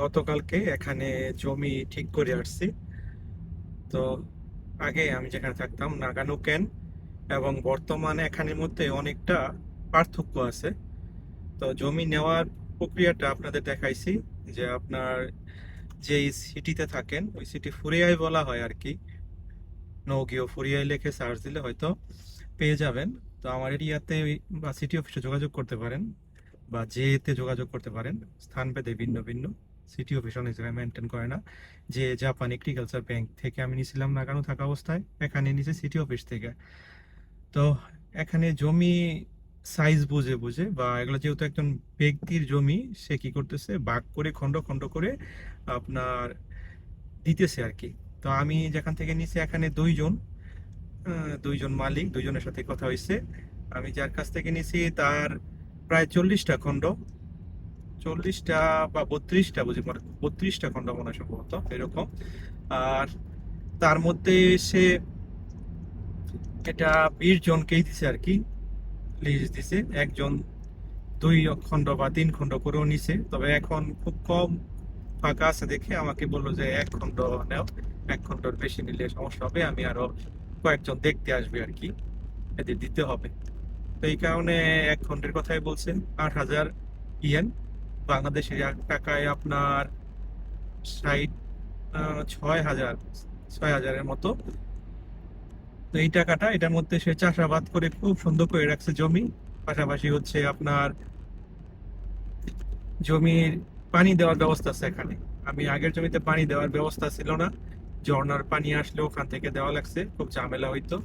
গতকালকে এখানে জমি ঠিক করে আসছি। তো আগে আমি যেখানে থাকতাম, নাগানো ক্যান এবং বর্তমানে এখানের মধ্যে অনেকটা পার্থক্য আছে। তো জমি নেওয়ার প্রক্রিয়াটা আপনাদের দেখাইছি, যে আপনার যে সিটিতে থাকেন, ওই সিটি ফুরিয়াই বলা হয় আর কি। নৌগিও ফুরিয়াই লেখে সার্চ দিলে হয়তো পেয়ে যাবেন। তো আমার এরিয়াতে বা সিটি অফিসে যোগাযোগ করতে পারেন, বা জেতে যোগাযোগ করতে পারেন। স্থান স্থানভেদে ভিন্ন ভিন্ন। সিটি অফিস অনেক জায়গায় মেনটেন করে না। যে জাপান এগ্রিকালচার ব্যাংক থেকে আমি নিয়েছিলাম নাগানো থাকা অবস্থায়, এখানে নিচে সিটি অফিস থেকে। তো এখানে জমি সাইজ বুঝে বুঝে বা এগুলো যেহেতু একজন ব্যক্তির জমি, সে কি করতেছে? ভাগ করে, খণ্ড খণ্ড করে আপনার দিতেছে আর কি তো আমি যেখান থেকে নিছি, এখানে দুইজন দুইজন মালিক, দুইজনের সাথে কথা হয়েছে আমি যার কাছ থেকে নিছি, তার প্রায় চল্লিশটা খণ্ড। চল্লিশটা বা বত্রিশটা বুঝি, মনে বত্রিশটা খণ্ড মনে সম্ভবত এরকম। আর তার মধ্যে সে এটা বিশ জনকেই দিছে আর কি লিজ দিছে। একজন দুই খণ্ড বা তিন খণ্ড করেও নিছে। তবে এখন খুব কম ফাঁকা আছে দেখে। আমাকে বলল যে এক খণ্ড নেও, এক খণ্ডর বেশি নিলে সমস্যা হবে। আমি আরও কয়েকজন দেখতে আসবে আর কি, এদের দিতে হবে। তো এই কারণে এক খণ্ডের কথাই বলছেন, আট হাজার ইয়েন। বাংলাদেশের এক টাকায় আপনার ষাট ছয় হাজার, ছয় হাজারের মতো। তো এই টাকাটা, এটার মধ্যে সে চাষাবাদ করে খুব সুন্দর করে রাখছে জমি। পাশাপাশি হচ্ছে আপনার জমির পানি দেওয়ার ব্যবস্থা আছে এখানে। আমি আগের জমিতে পানি দেওয়ার ব্যবস্থা ছিল না। ঝর্ণার পানি আসলে ওখান থেকে দেওয়া লাগছে। খুব ঝামেলা হইতো।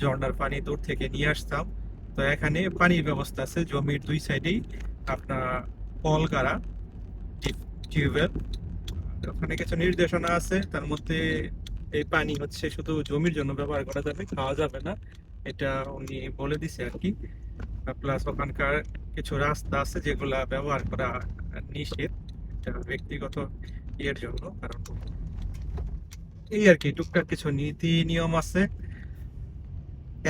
ঝর্ণার পানি দূর থেকে নিয়ে আসতাম। তো এখানে পানির ব্যবস্থা আছে। জমির দুই সাইডেই আপনার কল গাড়া টিউবওয়েল ওখানে কিছু নির্দেশনা আছে, তার মধ্যে এই পানি হচ্ছে শুধু জমির জন্য ব্যবহার করা যাবে, খাওয়া যাবে না। এটা উনি বলে দিছে আর কি। প্লাস ওখানকার কিছু রাস্তা আছে যেগুলা ব্যবহার করা নিষেধ, এটা ব্যক্তিগত ইয়ের জন্য, কারণ এই আর কি, টুকটাক কিছু নীতি নিয়ম আছে।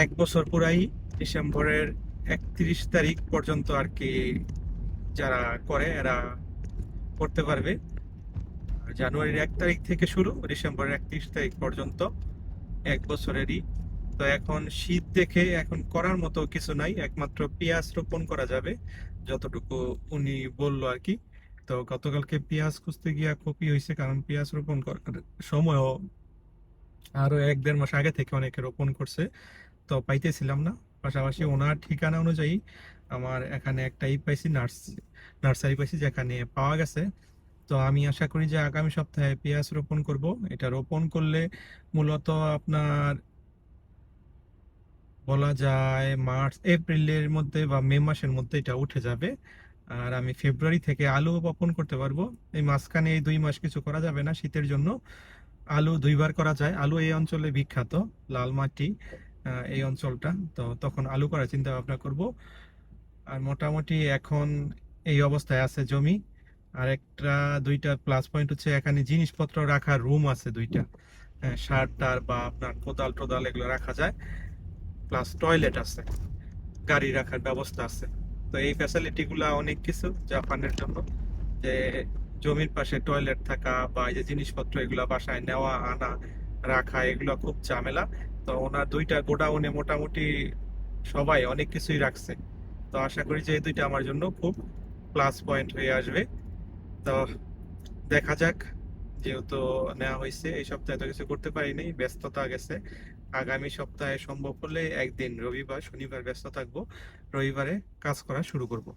এক বছর পুরাই ডিসেম্বরের একত্রিশ তারিখ পর্যন্ত আর কি যারা করে, এরা করতে পারবে। জানুয়ারির এক তারিখ থেকে শুরু, ডিসেম্বরের একত্রিশ তারিখ পর্যন্ত এক বছরেরই। তো এখন শীত দেখে এখন করার মতো কিছু নাই, একমাত্র পেঁয়াজ রোপণ করা যাবে, যতটুকু উনি বলল আর কি। তো গতকালকে পেঁয়াজ খুঁজতে গিয়া কপি হয়েছে, কারণ পেঁয়াজ রোপণ করার সময়ও আরও এক দেড় মাস আগে থেকে অনেকে রোপণ করছে। তো পাইতেছিলাম না। পাশাপাশি ওনার ঠিকানা অনুযায়ী আমার এখানে একটা পাইছি নার্স, নার্সারি পাইছি যেখানে পাওয়া গেছে। তো আমি আশা করি যে আগামী সপ্তাহে পেঁয়াজ রোপণ করব। এটা রোপণ করলে মূলত আপনার বলা যায় মার্চ, এপ্রিলের মধ্যে বা মে মাসের মধ্যে এটা উঠে যাবে। আর আমি ফেব্রুয়ারি থেকে আলু বপন করতে পারব। এই মাঝখানে এই দুই মাস কিছু করা যাবে না শীতের জন্য। আলু দুইবার করা যায়। আলু এই অঞ্চলে বিখ্যাত, লাল মাটি। এই অঞ্চলটা। তো তখন আলু করার চিন্তা ভাবনা করব। আর মোটামুটি এখন এই অবস্থায় আছে জমি। আর একটা দুইটা প্লাস পয়েন্ট হচ্ছে এখানে জিনিসপত্র রাখার রুম আছে দুইটা। হ্যাঁ, সার টার বা আপনার কোদাল টোদাল এগুলো রাখা যায়। প্লাস টয়লেট আছে। গাড়ি রাখার ব্যবস্থা আছে। তো এই ফ্যাসিলিটি গুলা অনেক কিছু জাপানের জন্য। যে জমির পাশে টয়লেট থাকা বা এই যে জিনিসপত্র এগুলা বাসায় নেওয়া আনা রাখা এগুলো খুব ঝামেলা। তো ওনার দুইটা গোডাউনে মোটামুটি সবাই অনেক কিছুই রাখছে। তো আশা করি যে এই দুইটা আমার জন্য খুব প্লাস পয়েন্ট হয়ে আসবে। তো দেখা যাক, যেহেতু নেওয়া হয়েছে, এই সপ্তাহে তো কিছু করতে পারিনি ব্যস্ততা গেছে। আগামী সপ্তাহে সম্ভব হলে একদিন রবিবার, শনিবার ব্যস্ত থাকব, রবিবারে কাজ করা শুরু করব।